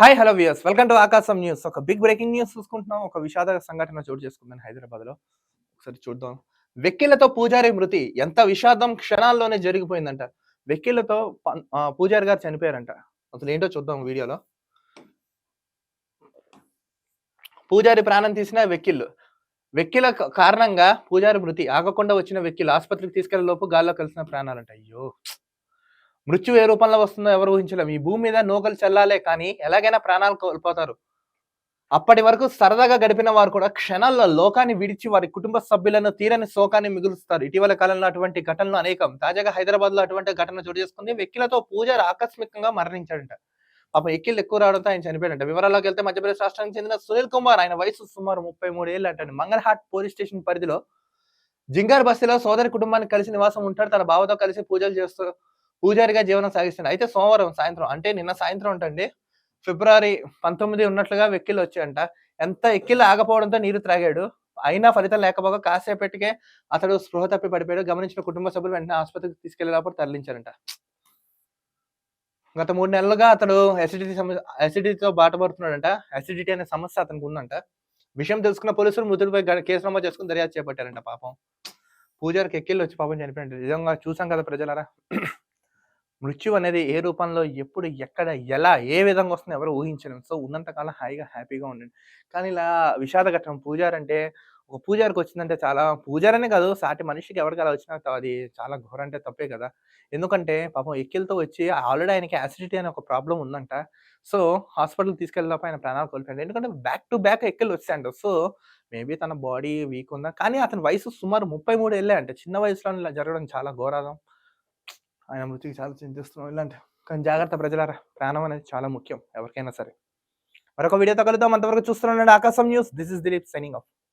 Hi hello views welcome to Aakasam news ఒక big breaking news చూసుకుంటున్నాం. ఒక విషాద సంఘటన చోటు చేసుకుందని హైదరాబాద్లో ఒకసారి చూద్దాం. వెక్కిలతో పూజారి మృతి ఎంత విషాదం క్షణాల్లోనే జరిగిపోయిందంట. వెక్కిలతో పూజారి గారు చనిపోయారంట. అసలు ఏంటో చూద్దాం వీడియోలో. పూజారి ప్రాణం తీసిన వెక్కిల్ వెక్కిల కారణంగా పూజారి మృతి ఆగకుండా వచ్చిన వెక్కిలు ఆసుపత్రికి తీసుకెళ్ళే లోపు గాల్లో కలిసిన ప్రాణాలంట. అయ్యో! మృత్యు ఏ రూపంలో వస్తుందో ఎవరు ఊహించలేం. ఈ భూమి మీద నూకలు చల్లాలే కానీ ఎలాగైనా ప్రాణాలు కోల్పోతారు. అప్పటి వరకు సరదాగా గడిపిన వారు కూడా క్షణాల్లో లోకాన్ని విడిచి వారి కుటుంబ సభ్యులను తీరని శోకాన్ని మిగులుస్తారు. ఇటీవల కాలంలో అటువంటి ఘటనలు అనేకం. తాజాగా హైదరాబాద్లో అటువంటి ఘటన చోటు చేసుకుంది. వెక్కిలతో పూజారి ఆకస్మికంగా మరణించాడంట. పాప ఎక్కిళ్ళు ఎక్కువ రావడంతో ఆయన చనిపోయాడంట. వివరాల్లోకి వెళ్తే మధ్యప్రదేశ్ రాష్ట్రానికి చెందిన సునీల్ కుమార్. ఆయన వయసు సుమారు ముప్పై మూడు ఏళ్ళు అంటండి. మంగళహాట్ పోలీస్ స్టేషన్ పరిధిలో జింగార్ బస్తీలో సోదరి కుటుంబాన్ని కలిసి నివాసం ఉంటాడు. తన బావతో కలిసి పూజలు చేస్తూ పూజారిగా జీవనం సాగిస్తున్నాడు అయితే సోమవారం సాయంత్రం అంటే నిన్న సాయంత్రం అంటండి ఫిబ్రవరి పంతొమ్మిది ఉన్నట్లుగా వెక్కిలు వచ్చాయంట. ఎంత ఎక్కిలు ఆగపోవడంతో నీరు త్రాగాడు. అయినా ఫలితం లేకపోగా కాసేపటికే అతడు స్పృహ తప్పి పడిపోయాడు. గమనించిన కుటుంబ సభ్యులు వెంటనే ఆసుపత్రికి తీసుకెళ్ళేటప్పుడు తరలించారంట. గత మూడు నెలలుగా అతడు అసిడిటీ సమస్య అసిడిటీతో బాటపడుతున్నాడంట. అసిడిటీ అనే సమస్య అతనికి ఉందంట. విషయం తెలుసుకున్న పోలీసులు మృతుడిపై కేసు నమోదు చేసుకుని దర్యాప్తు చేపట్టారంట పాపం. పూజారికి ఎక్కిళ్ళు వచ్చి పాపం చనిపోయింది నిజంగా చూసాం కదా ప్రజలారా. మృత్యు అనేది ఏ రూపంలో ఎప్పుడు ఎక్కడ ఎలా ఏ విధంగా వస్తుందో ఎవరు ఊహించలేము సో ఉన్నంతకాలం హాయిగా హ్యాపీగా ఉండండి. కానీ ఇలా విషాద ఘట్టం అంటే ఒక పూజారికి వచ్చిందంటే చాలా పూజారనే కాదు సాటి మనిషికి ఎవరికి అలా వచ్చినా అది చాలా ఘోర అంటే తప్పే కదా. ఎందుకంటే పాపం ఎక్కిలతో వచ్చి ఆల్రెడీ ఆయనకి యాసిడిటీ అనే ఒక ప్రాబ్లం ఉందంట. సో హాస్పిటల్ తీసుకెళ్ళినప్పుడు ఆయన ప్రాణాలు కోల్పోయాడు. ఎందుకంటే బ్యాక్ టు బ్యాక్ ఎక్కిలు వచ్చాయంట. సో మేబీ తన బాడీ వీక్ ఉందా? కానీ అతని వయసు సుమారు ముప్పై మూడు ఏళ్ళే అంటే. చిన్న వయసులో ఇలా జరగడం చాలా ఘోరాదం. ఆయన మృతికి చాలా చింతిస్తున్నాం ఇలాంటి కానీ జాగ్రత్త ప్రజలారా. ప్రాణం అనేది చాలా ముఖ్యం ఎవరికైనా సరే. మరొక వీడియోతో కలుద్దాం. అంతవరకు చూస్తున్నాండి Aakasam news. This is Dilip signing off.